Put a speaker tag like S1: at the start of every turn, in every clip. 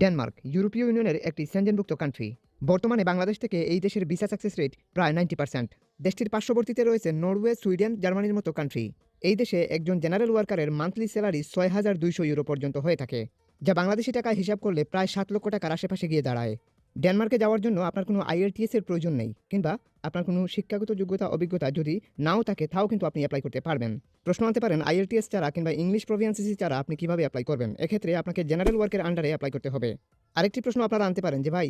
S1: Denmark, ইউরোপীয় ইউনিয়নের একটি সেঞ্জেনভুক্ত কান্ট্রি বর্তমানে বাংলাদেশ থেকে এই দেশের ভিসা সাকসেস রেট প্রায় নাইনটি পার্সেন্ট দেশটির পার্শ্ববর্তীতে রয়েছে নরওয়ে, সুইডেন, জার্মানির মতো কান্ট্রি এই দেশে একজন জেনারেল ওয়ার্কারের মান্থলি স্যালারি ছয় হাজার দুইশো ইউরো পর্যন্ত হয়ে থাকে, যা বাংলাদেশি টাকায় হিসাব করলে প্রায় সাত লক্ষ টাকার আশেপাশে গিয়ে দাঁড়ায়। ডেনমার্কে যাওয়ার জন্য আপনার কোনো আইএলটিএস এর প্রয়োজন নেই, কিংবা আপনার কোনো শিক্ষাগত যোগ্যতা, অভিজ্ঞতা যদি নাও থাকে, তাও কিন্তু আপনি অ্যাপ্লাই করতে পারবেন। প্রশ্ন আনতে পারেন আইএলটিএস ছাড়া কিংবা ইংলিশ প্রভিয়েন্সিসি ছাড়া আপনি কীভাবে অ্যাপ্লাই করবেন? এক্ষেত্রে আপনাকে জেনারেল ওয়ার্কের আন্ডারে অ্যাপ্লাই করতে হবে। আরেকটি প্রশ্ন আপনারা আনতে পারেন যে, ভাই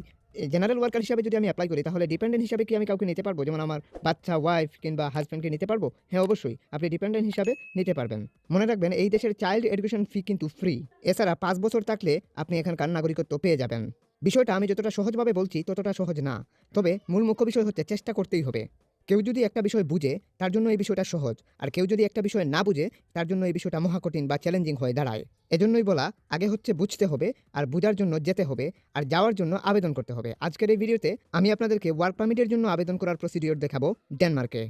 S1: জেনারেল ওয়ার্কার হিসাবে যদি আমি অ্যাপ্লাই করি, তাহলে ডিপেন্ডেন্ট হিসাবে কি আমি কাউকে নিতে পারব? যেমন আমার বাচ্চা ওয়াইফ কিংবা হাজব্যান্ডকে নিতে পারব? হ্যাঁ অবশ্যই, আপনি ডিপেন্ডেন্ট হিসাবে নিতে পারবেন। মনে রাখবেন, এই দেশের চাইল্ড এডুকেশন ফি কিন্তু ফ্রি এছাড়া পাঁচ বছর থাকলে আপনি এখানকার নাগরিকত্ব পেয়ে যাবেন। বিষয়টা আমি যতটা সহজভাবে বলছি, ততটা সহজ না। তবে মূল মুখ্য বিষয় হচ্ছে চেষ্টা করতেই হবে। কেউ যদি একটা বিষয় বুঝে, তার জন্য এই বিষয়টা সহজ। আর কেউ যদি একটা বিষয় না বুঝে, তার জন্য এই বিষয়টা মহাকঠিন বা চ্যালেঞ্জিং হয়ে দাঁড়ায়। এজন্যই বলা, আগে হচ্ছে বুঝতে হবে, আর বোঝার জন্য যেতে হবে, আর যাওয়ার জন্য আবেদন করতে হবে। আজকের এই ভিডিওতে আমি আপনাদেরকে ওয়ার্ক পারমিটের জন্য আবেদন করার প্রসিডিওর দেখাবো ডেনমার্কে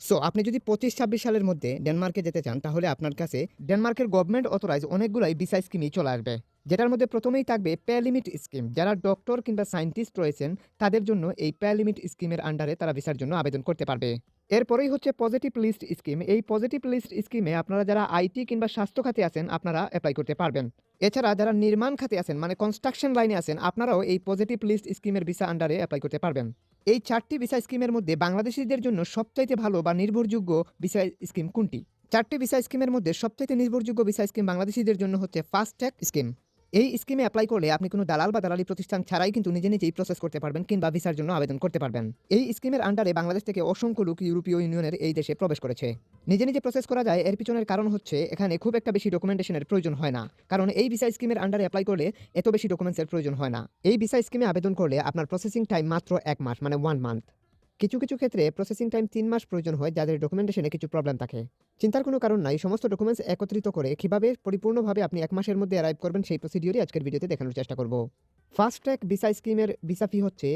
S1: সো আপনি যদি পঁচিশ ছাব্বিশ সালের মধ্যে ডেনমার্কে যেতে চান, তাহলে আপনার কাছে ডেনমার্কের গভর্নমেন্ট অথরাইজ অনেকগুলাই ভিসা স্কিমই চলে আসবে। যেটার মধ্যে প্রথমেই থাকবে পে লিমিট স্কিম। যারা ডক্টর কিংবা সায়েন্টিস্ট রয়েছেন, তাদের জন্য এই পে লিমিট স্কিমের আন্ডারে তারা ভিসার জন্য আবেদন করতে পারবে। এরপরেই হচ্ছে পজিটিভ লিস্ট স্কিম। এই পজিটিভ লিস্ট স্কিমে আপনারা যারা আইটি কিংবা স্বাস্থ্য খাতে আছেন, আপনারা অ্যাপ্লাই করতে পারবেন। এছাড়া যারা নির্মাণ খাতে আছেন মানে কনস্ট্রাকশন লাইনে আছেন, আপনারাও এই পজিটিভ লিস্ট স্কিমের ভিসা আন্ডারে অ্যাপ্লাই করতে পারবেন। এই চারটি ভিসা স্কিমের মধ্যে বাংলাদেশিদের জন্য সবচাইতে ভালো বা নির্ভরযোগ্য ভিসা স্কিম কোনটি? চারটি ভিসা স্কিমের মধ্যে সবচাইতে নির্ভরযোগ্য ভিসা স্কিম বাংলাদেশিদের জন্য হচ্ছে ফাস্ট ট্যাগ স্কিম। এই স্কিমে অ্যাপ্লাই করলে আপনি কোনো দালাল বা দালালি প্রতিষ্ঠান ছাড়াই কিন্তু নিজে নিজেই প্রসেস করতে পারবেন কিংবা ভিসার জন্য আবেদন করতে পারবেন। এই স্কিমের আন্ডারে বাংলাদেশ থেকে অসংখ্য লোক ইউরোপীয় ইউনিয়নের এই দেশে প্রবেশ করেছে। নিজে নিজে প্রসেস করা যায়, এর পিছনের কারণ হচ্ছে এখানে খুব একটা বেশি ডকুমেন্টেশনের প্রয়োজন হয় না। কারণ এই ভিসা স্কিমের আন্ডারে অ্যাপ্লাই করলে এত বেশি ডকুমেন্টসের প্রয়োজন হয় না। এই ভিসা স্কিমে আবেদন করলে আপনার প্রসেসিং টাইম মাত্র এক মাস মানে ওয়ান মান্থ কিছু কিছু ক্ষেত্রে প্রসেসিং টাইম তিন মাস প্রয়োজন হয় যাদের ডকুমেন্টেশনে কিছু প্রবলেম থাকে। চিন্তার কোনো কারণ নাই, সমস্ত ডকুমেন্টস একত্রিত করে কীভাবে পরিপূর্ণভাবে আপনি এক মাসের মধ্যে অ্যারাইভ করবেন সেই প্রসিডিওরই আজকের ভিডিওতে দেখানোর চেষ্টা করব। ফাস্ট ট্র্যাক ভিসা স্কিমের ভিসা ফি হচ্ছে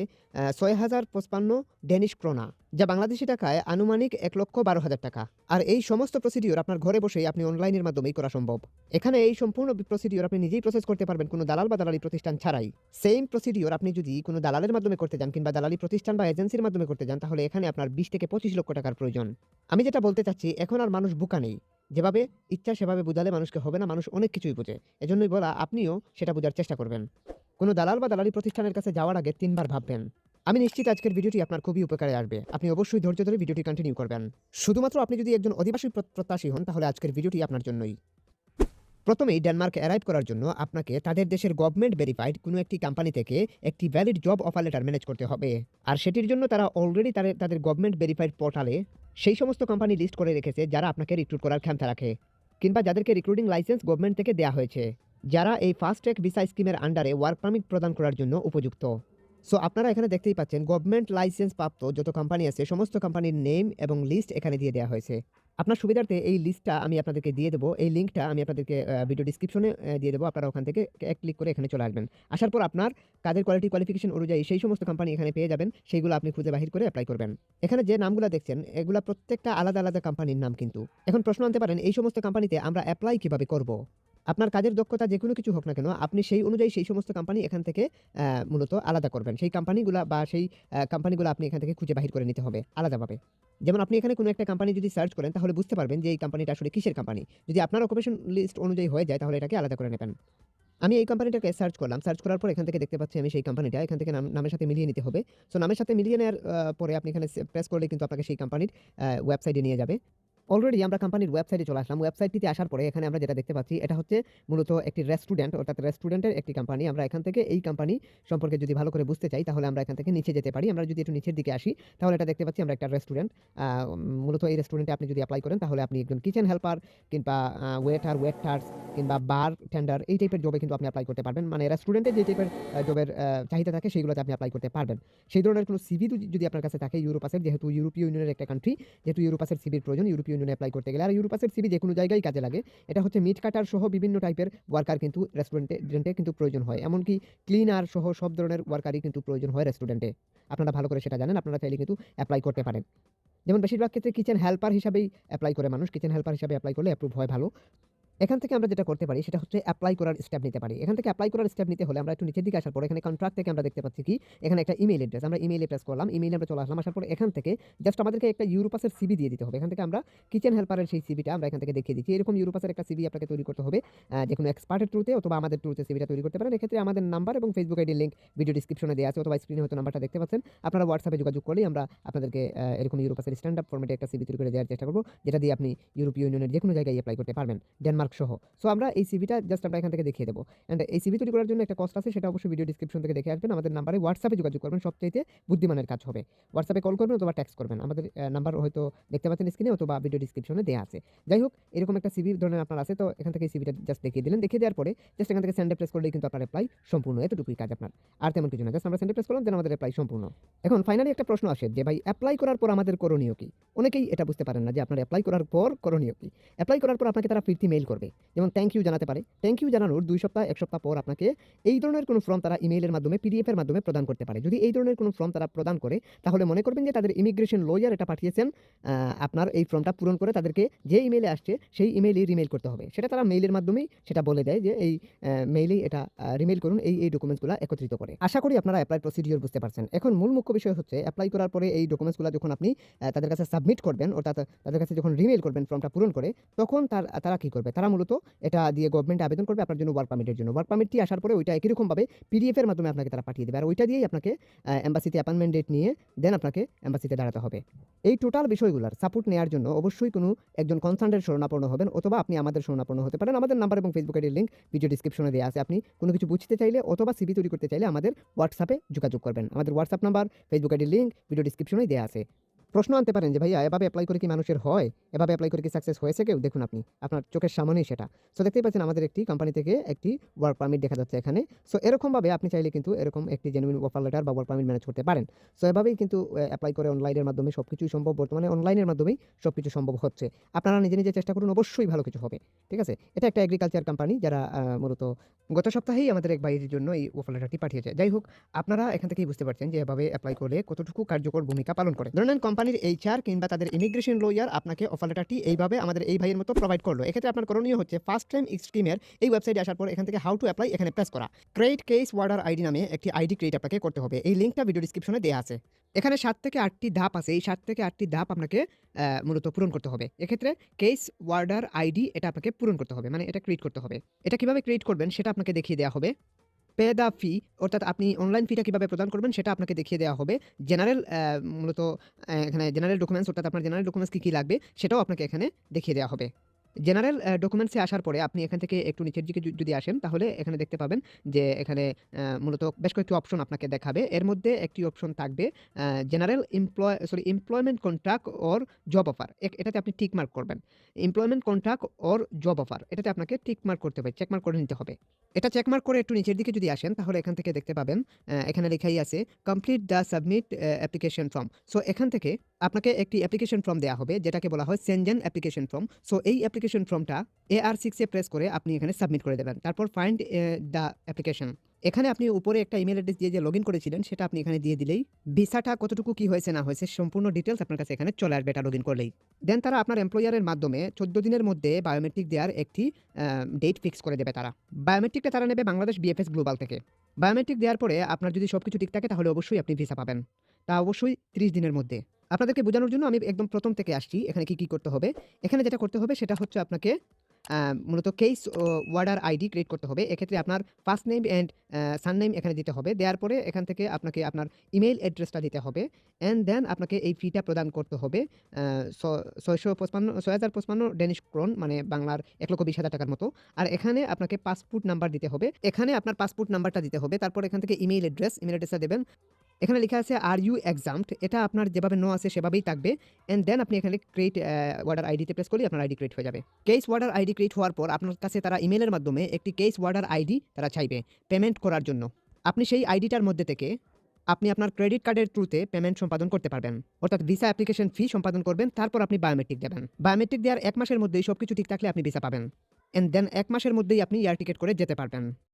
S1: ছয় হাজার পঁচপান্ন ডেনিশ ক্রোনা, যা বাংলাদেশি টাকায় আনুমানিক এক লক্ষ বারো হাজার টাকা। আর এই সমস্ত প্রসিডিওর আপনার ঘরে বসেই আপনি অনলাইনের মাধ্যমেই করা সম্ভব। এখানে এই সম্পূর্ণ প্রসিডিওর আপনি নিজেই প্রসেস করতে পারবেন কোনো দালাল বা দালালি প্রতিষ্ঠান ছাড়াই। সেম প্রসিডিওর আপনি যদি কোনো দালালের মাধ্যমে করতে যান কিংবা দালালি প্রতিষ্ঠান বা এজেন্সির মাধ্যমে করতে যান, তাহলে এখানে আপনার বিশ থেকে পঁচিশ লক্ষ টাকার প্রয়োজন। আমি যেটা বলতে চাচ্ছি, এখন আর মানুষ বোকা নেই। যেভাবে ইচ্ছা সেভাবে বুঝালে মানুষকে হবে না, মানুষ অনেক কিছুই বোঝে। এজন্যই বলা, আপনিও সেটা বোঝার চেষ্টা করবেন। কোনো দালাল বা দালালি প্রতিষ্ঠানের কাছে যাওয়ার আগে তিনবার ভাববেন। আমি নিশ্চিত আজকের ভিডিওটি আপনার খুবই উপকারে আসবে। আপনি অবশ্যই ধৈর্য ধরে ভিডিওটি কন্টিনিউ করবেন। শুধুমাত্র আপনি যদি একজন অধিবাসী প্রত্যাশী হন, তাহলে আজকের ভিডিওটি আপনার জন্যই। প্রথমেই ডেনমার্কে অ্যারাইভ করার জন্য আপনাকে তাদের দেশের গভর্নমেন্ট ভেরিফাইড কোনো একটি কোম্পানি থেকে একটি valid job offer letter manage করতে হবে। আর সেটির জন্য তারা অলরেডি তাদের তাদের গভর্নমেন্ট ভেরিফাইড পোর্টালে সেই সমস্ত কোম্পানি লিস্ট করে রেখেছে, যারা আপনাকে রিক্রুট করার ক্ষমতা রাখে, কিংবা যাদেরকে রিক্রুটিং লাইসেন্স গভর্নমেন্ট থেকে দেওয়া হয়েছে। যারা এই ফাস্ট ট্র্যাক ভিসা স্কিমের আন্ডারে ওয়ার্ক পারমিট প্রদান করার জন্য উপযুক্ত। সো আপনারা এখানে দেখতেই পাচ্ছেন গভর্নমেন্ট লাইসেন্স প্রাপ্ত যত কোম্পানি আছে, সমস্ত কোম্পানির নেম এবং লিস্ট এখানে দিয়ে দেওয়া হয়েছে। আপনার সুবিধার্থে এই লিস্টটা আমি আপনাদেরকে দিয়ে দেবো, এই লিঙ্কটা আমি আপনাদেরকে ভিডিও ডিসক্রিপশনে দিয়ে দেবো, আপনারা ওখান থেকে এক ক্লিক করে এখানে চলে আসবেন। আসার পর আপনার কাজের কোয়ালিটি কোয়ালিফিকেশন অনুযায়ী সেই সমস্ত কোম্পানি এখানে পেয়ে যাবেন, সেইগুলো আপনি খুঁজে বাহির করে অ্যাপ্লাই করবেন। এখানে যে নামগুলো দেখছেন, এগুলা প্রত্যেকটা আলাদা আলাদা কোম্পানির নাম কিন্তু। এখন প্রশ্ন আনতে পারেন, এই সমস্ত কোম্পানিতে আমরা অ্যাপ্লাই কীভাবে করব? আপনার কাজের দক্ষতা যে কোনো কিছু হোক না কেন, আপনি সেই অনুযায়ী সেই সমস্ত কোম্পানি এখান থেকে মূলত আলাদা করবেন। সেই কোম্পানিগুলো বা সেই কোম্পানিগুলো আপনি এখান থেকে খুঁজে বাহির করে নিতে হবে আলাদাভাবে। যেমন আপনি এখানে কোনো একটা কোম্পানি যদি সার্চ করেন, তাহলে বুঝতে পারবেন যে এই কোম্পানিটা আসলে কিসের কোম্পানি যদি আপনার অকুপেশন লিস্ট অনুযায়ী হয়ে যায়, তাহলে এটাকে আলাদা করে নেবেন। আমি এই কোম্পানিটাকে সার্চ করলাম। সার্চ করার পর এখান থেকে দেখতে পাচ্ছি আমি সেই কোম্পানিটা এখান থেকে নাম, নামের সাথে মিলিয়ে নিতে হবে। সো নামের সাথে মিলিয়ে নেওয়ার পরে আপনি এখানে প্রেস করলে কিন্তু আপনাকে সেই কোম্পানির ওয়েবসাইটে নিয়ে যাবে। অলরেডি আমরা কোম্পানির ওয়েবসাইটে চলে আসলাম। ওয়েবসাইটটিতে আসার পরে এখানে আমরা যেটা দেখতে পাচ্ছি, এটা হচ্ছে মূলত একটি রেস্টুরেন্ট অর্থাৎ রেস্টুরেন্টের একটি কোম্পানি আমরা এখান থেকে এই কোম্পানি সম্পর্কে যদি ভালো করে বুঝতে চাই, তাহলে আমরা এখান থেকে নিচে যেতে পারি। আমরা যদি একটু নিচের দিকে আসি, তাহলে এটা দেখতে পাচ্ছি আমরা একটা রেস্টুরেন্ট মূলত এই রেস্টুরেন্টে আপনি যদি অ্যাপ্লাই করেন, তাহলে আপনি একজন কিচেন হেল্পার কিংবা ওয়েটার ওয়েটার্স কিংবা বার টেন্ডার এই টাইপের জবে কিন্তু আপনি অ্যাপ্লাই করতে পারবেন। মানে রেস্টুরেন্টে যে টাইপের জবের চাহিদা থাকে সেইগুলোতে আপনি অ্যাপ্লাই করতে পারবেন। সেই ধরনের কোনো সিভি যদি আপনার কাছে থাকে ইউরোপাসের যেহেতু ইউরোপীয় ইউনিয়নের একটা কান্ট্রি যেহেতু ইউরোপাসের সিভির প্রয়োজন ইউরোপীয় ইউনিয়নে অ্যাপ্লাই করতে গেলে। আর ইউরোপাসের সিবি যে কোনো জায়গায় কাজে লাগে। এটা হচ্ছে মিট কাটার সহ বিভিন্ন টাইপের ওয়ার্কার কিন্তু রেস্টুরেন্টে কিন্তু প্রয়োজন হয়। এমনকি ক্লিনার সহ সব ধরনের ওয়ার্কারই কিন্তু প্রয়োজন হয় রেস্টুরেন্টে আপনারা ভালো করে সেটা জানেন, আপনারা চাইলে কিন্তু অ্যাপ্লাই করতে পারেন। যেমন বেশিরভাগ ক্ষেত্রে কিচেন হেল্পার হিসাবেই অ্যাপ্লাই করে মানুষ। কিচেন হেল্পার হিসাবে অ্যাপ্লাই করলে অ্যাপ্রুভ হয় ভালো। এখান থেকে আমরা যেটা করতে পারি, সেটা হচ্ছে অ্যাপ্লাই করার স্টেপ নিতে পারি। এখান থেকে অ্যাপ্লাই করার স্টেপ নিতে হলে আমরা একটু নিচের দিকে আসার পর, এখানে কন্ট্রাক্ট থেকে আমরা দেখতে পাচ্ছি কি, এখানে একটা ইমেল অ্যাড্রেস আমরা ইমেইলে প্রেস করলাম ইমেইলে আমরা চলে আসলাম, আসার পর এখান থেকে জাস্ট আমাদেরকে একটা ইউরোপাসের সিবি দিয়ে দিতে হবে। এখান থেকে আমরা কিচেন হেল্পারের সেই সিবিটা আমরা এখান থেকে দেখিয়ে দিচ্ছি। এরকম ইউরোপাসের একটা সিবি আপনাকে তৈরি করতে হবে যে কোনো এক্সপার্টের থ্রুতে অথবা আমাদের থ্রুতে সিবিটা তৈরি করতে পারেন। এক্ষেত্রে আমাদের নাম্বার এবং ফেসবুক আইডি লিঙ্ক ভিডিও ডিসক্রিপশনে দেওয়া আছে, অথবা স্ক্রিনে হয়তো নাম্বারটা দেখতে পাচ্ছেন। আপনারা হোয়াটসঅ্যাপে যোগাযোগ করলেই আমরা আপনাদেরকে এরকম ইউরোপাসের স্ট্যান্ড আপ ফর্মেটে একটা সিবি তৈরি করে দেওয়ার চেষ্টা করব, যেটা দিয়ে আপনি ইউরোপীয় ইউনিয়নের যে কোনো জায়গায় অ্যাপ্লাই করতে পারবেন। ডেনমার্ক সহ। সো আমরা এই সিবিটা জাস্ট আমরা এখান থেকে দেখিয়ে দেবো। অ্যান্ড এই সিবি তৈরি করার জন্য একটা কস্ট আছে, সেটা অবশ্যই ভিডিও ডিসক্রিপশন থেকে দেখে আসবেন। আমাদের নাম্বারে হোয়াটসঅ্যাপে যোগাযোগ করবেন, সবচাইতে বুদ্ধিমানের কাজ হবে। হোয়াটসঅ্যাপে কল করবেন অথবা টেক্সট করবেন। আমাদের নাম্বার হয়তো দেখতে পাচ্ছেন স্ক্রিনে অথবা ভিডিও ডিসক্রিপশনে দেওয়া আছে। যাই হোক, এরকম একটা সিবি ধরনের আপনার আছে, তো এখান থেকে সিবিটা জাস্ট দেখিয়ে দিলেন। দেখিয়ে দেওয়ার পরে জাস্ট এখান থেকে সেন্ডে প্রেস করলেই কিন্তু আপনার অ্যাপ্লাই সম্পূর্ণ। এতটুকুই কাজ আপনার। আর তেমন কিছু না জাস্ট আমরা সেন্ডে প্রেস করলাম দেন আমাদের অ্যাপ্লাই সম্পূর্ণ। এখন ফাইনালি একটা প্রশ্ন আসে যে, ভাই অ্যাপ্লাই করার পর আমাদের করণীয় কি? অনেকেই এটা বুঝতে পারেন না যে, আপনার অ্যাপ্লাই করার পর করণীয় কি? অ্যাপ্লাই করার পর আপনাকে তারা ফিরতি মেইল করবে। যেমন থ্যাংক ইউ জানাতে পারে। থ্যাংক ইউ জানানোর দুই সপ্তাহ, এক সপ্তাহ পর আপনাকে এই ধরনের কোনো ফর্ম তারা ইমেইলের মাধ্যমে পিডিএফ এর মাধ্যমে প্রদান করতে পারে। যদি এই ধরনের কোনো ফর্ম তারা প্রদান করে, তাহলে মনে করবেন যে তাদের ইমিগ্রেশন লয়ার এটা পাঠিয়েছেন আপনার এই ফর্মটা পূরণ করে তাদেরকে যে ইমেইলে আসছে, সেই ইমেইলেই রিমেইল করতে হবে। সেটা তারা মেইলের মাধ্যমেই সেটা বলে দেয় যে এই মেইলেই এটা রিমেইল করুন, এই এই ডকুমেন্টসগুলো একত্রিত করে। আশা করি আপনারা অ্যাপ্লাই প্রসিডিওর বুঝতে পারছেন। এখন মূল মুখ্য বিষয় হচ্ছে অ্যাপ্লাই করার পরে এই ডকুমেন্টসগুলো যখন আপনি তাদের কাছে সাবমিট করবেন, অর্থাৎ তাদের কাছে যখন রিমেইল করবেন ফর্মটা পূরণ করে, তখন তারা কি করবে? তারা মূলত এটা দিয়ে গভর্নমেন্ট আবেদন করবে আপনার জন্য ওয়ার্ক পারমিটের জন্য। ওয়ার্ক পারমিটটি আসার পরে ওইটা একই রকমভাবে পিডিএফ এর মাধ্যমে আপনাকে তারা পাঠিয়ে দেবে। আর ওইটা দিয়েই আপনাকে এম্বাসিতে অ্যাপয়েন্টমেন্ট ডেট নিয়ে দেন আপনাকে এম্বাসিতে দাঁড়াতে হবে। এই টোটাল বিষয়গুলোর সাপোর্ট নেওয়ার জন্য অবশ্যই কোনো একজন কনসার্নের শরণাপন্ন হবেন অথবা আপনি আমাদের শরণাপন্ন হতে পারেন। আমাদের নাম্বার এবং ফেসবুক আইডির লিঙ্ক ভিডিও ডিসক্রিপশনে দেওয়া আছে। আপনি কোনো কিছু বুঝতে চাইলে অথবা সিবি তৈরি করতে চাইলে আমাদের হোয়াটসঅ্যাপে যোগাযোগ করবেন। আমাদের হোয়াটসঅ্যাপ নাম্বার ফেসবুক আইডির লিঙ্ক ভিডিও ডিসক্রিপশনেই দেওয়া আছে। প্রশ্ন আনতে পারেন যে, ভাইয়া, এভাবে অ্যাপ্লাই করে কি মানুষের হয়? এভাবে অ্যাপ্লাই করে কি সাকসেস হয়েছে কেউ? দেখুন আপনি, আপনার চোখের সামনেই সেটা। সো দেখতেই পাচ্ছেন আমাদের একটি কোম্পানি থেকে একটি ওয়ার্ক পারমিট দেখা যাচ্ছে এখানে। সো এরকমভাবে আপনি চাইলে কিন্তু এরকম একটি জেনুইন অফার লেটার বা ওয়ার্ক পারমিট ম্যানেজ করতে পারেন। সো এভাবেই কিন্তু অ্যাপ্লাই করে অনলাইনের মাধ্যমে সব কিছুই সম্ভব। বর্তমানে অনলাইনের মাধ্যমেই সব কিছু সম্ভব হচ্ছে। আপনারা নিজে নিজে চেষ্টা করুন, অবশ্যই ভালো কিছু হবে। ঠিক আছে? এটা একটা এগ্রিকালচার কোম্পানি যারা মূলত গত সপ্তাহেই আমাদের এক ভাইয়ের জন্য এই অফার লেটারটি পাঠিয়েছে। যাই হোক, আপনারা এখান থেকেই বুঝতে পারছেন যে, এভাবে অ্যাপ্লাই করলে কতটুকু কার্যকর ভূমিকা পালন করে। ধরে নেন কোম্পানির এইচআর কিংবা তাদের ইমিগ্রেশন লয়ার আপনাকে অফার লেটারটি এইভাবে আমাদের এই ভাইয়ের মতো প্রোভাইড করল। এক্ষেত্রে আপনার করণীয় হচ্ছে ফার্স্ট টাইম স্কিমের এই ওয়েবসাইটে আসার পর এখান থেকে হাউ টু অ্যাপ্লাই এখানে প্রেস করা। ক্রেডিট কেস ওয়ার্ডার আইডি নামে একটি আইডি ক্রিয়েট আপনাকে করতে হবে। এই লিঙ্কটা ভিডিও ডিসক্রিপশনে দেওয়া আছে। এখানে সাত থেকে আটটি ধাপ আছে। এই সাত থেকে আটটি ধাপ আপনাকে মূলত পূরণ করতে হবে। এক্ষেত্রে কেস ওয়ার্ডার আইডি এটা আপনাকে পূরণ করতে হবে। মানে এটা ক্রিয়েট করতে হবে। এটা কীভাবে ক্রিয়েট করবেন সেটা আপনাকে দেখিয়ে দেওয়া হবে। পে দ্য ফি অর্থাৎ আপনি অনলাইন ফিটা কীভাবে প্রদান করবেন সেটা আপনাকে দেখিয়ে দেওয়া হবে। জেনারেল মূলত এখানে জেনারেল ডকুমেন্টস অর্থাৎ আপনার জেনারেল ডকুমেন্টস কী কী লাগবে সেটাও আপনাকে এখানে দেখিয়ে দেওয়া হবে। জেনারেল ডকুমেন্টসে আসার পরে আপনি এখান থেকে একটু নিচের দিকে যদি- আসেন, তাহলে এখানে দেখতে পাবেন যে এখানে মূলত বেশ কয়েকটি অপশন আপনাকে দেখাবে। এর মধ্যে একটি অপশন থাকবে general employ sorry employment contract or job offer এটাতে আপনি টিক মার্ক করবেন। Employment contract or job offer এটাতে আপনাকে টিক মার্ক করতে হবে চেক মার্ক করে নিতে হবে। এটা চেক মার্ক করে একটু নিচের দিকে যদি আসেন, তাহলে এখান থেকে দেখতে পাবেন এখানে লেখাই আছে complete the submit application form so এখান থেকে আপনাকে একটি অ্যাপ্লিকেশন ফর্ম দেওয়া হবে, যেটাকে বলা হয় সেনজেন অ্যাপ্লিকেশন ফর্ম সো এই অ্যাপ্লিকেশন ফর্মটা এ আর সিক্সে প্রেস করে আপনি এখানে সাবমিট করে দেবেন। তারপর ফাইন্ড দ্য অ্যাপ্লিকেশন এখানে আপনি উপরে একটা ইমেল অ্যাড্রেস দিয়ে যে লগ করেছিলেন, সেটা আপনি এখানে দিয়ে দিলেই ভিসাটা কতটুকু কি হয়েছে না হয়েছে সম্পূর্ণ ডিটেলস আপনার কাছে এখানে চলে আসবে এটা লগ করলেই। দেন তারা আপনার এমপ্লয়ারের মাধ্যমে চোদ্দ দিনের মধ্যে বায়োমেট্রিক দেওয়ার একটি ডেট ফিক্স করে দেবে তারা। বায়োমেট্রিকটা তারা নেবে বাংলাদেশ বিএফএস গ্লোবাল থেকে। বায়োমেট্রিক দেওয়ার পরে আপনার যদি সব কিছু ঠিক থাকে, তাহলে অবশ্যই আপনি ভিসা পাবেন। তা অবশ্যই ত্রিশ দিনের মধ্যে। আপনাদেরকে বোঝানোর জন্য আমি একদম প্রথম থেকে আসছি, এখানে কি কি করতে হবে। এখানে যেটা করতে হবে সেটা হচ্ছে আপনাকে মূলত কেস ওয়ার্ডার আইডি ক্রিয়েট করতে হবে। এক্ষেত্রে আপনার first name and surname এখানে দিতে হবে। দেওয়ার পরে এখান থেকে আপনাকে আপনার ইমেল অ্যাড্রেসটা দিতে হবে। অ্যান্ড দেন আপনাকে এই ফিটা প্রদান করতে হবে ছয়শো পঁচপান্ন, ছয় হাজার পঁচপান্ন ডেনিশ ক্রোন মানে বাংলার এক লক্ষ বিশ হাজার টাকার মতো। আর এখানে আপনাকে পাসপোর্ট নাম্বার দিতে হবে। এখানে আপনার পাসপোর্ট নাম্বারটা দিতে হবে। তারপর এখান থেকে ইমেল অ্যাড্রেস ইমেল অ্যাড্রেসটা দেবেন। এখানে লেখা আছে আর ইউ এক্সামড এটা আপনার যেভাবে নো আছে, সেভাবেই থাকবে। অ্যান্ড দেন আপনি এখানে ক্রিয়েট ওয়ার্ডার আইডিতে প্রেস করলে আপনার আইডি ক্রিয়েট হয়ে যাবে। কেস ওয়ার্ডার আইডি ক্রিয়েট হওয়ার পর আপনার কাছে তারা ইমেলের মাধ্যমে একটি কেস ওয়ার্ডার আইডি তারা চাইবে পেমেন্ট করার জন্য। আপনি সেই আইডিটার মধ্যে থেকে আপনি আপনার ক্রেডিট কার্ডের থ্রুতে পেমেন্ট সম্পাদন করতে পারবেন। অর্থাৎ ভিসা অ্যাপ্লিকেশন ফি সম্পাদন করবেন, তারপর আপনি বায়োমেট্রিক দেবেন। বায়োমেট্রিক দেওয়ার এক মাসের মধ্যেই সব কিছু ঠিক থাকলে আপনি ভিসা পাবেন। এন্ড দেন এক মাসের মধ্যেই আপনি এয়ার টিকিট করে যেতে পারবেন।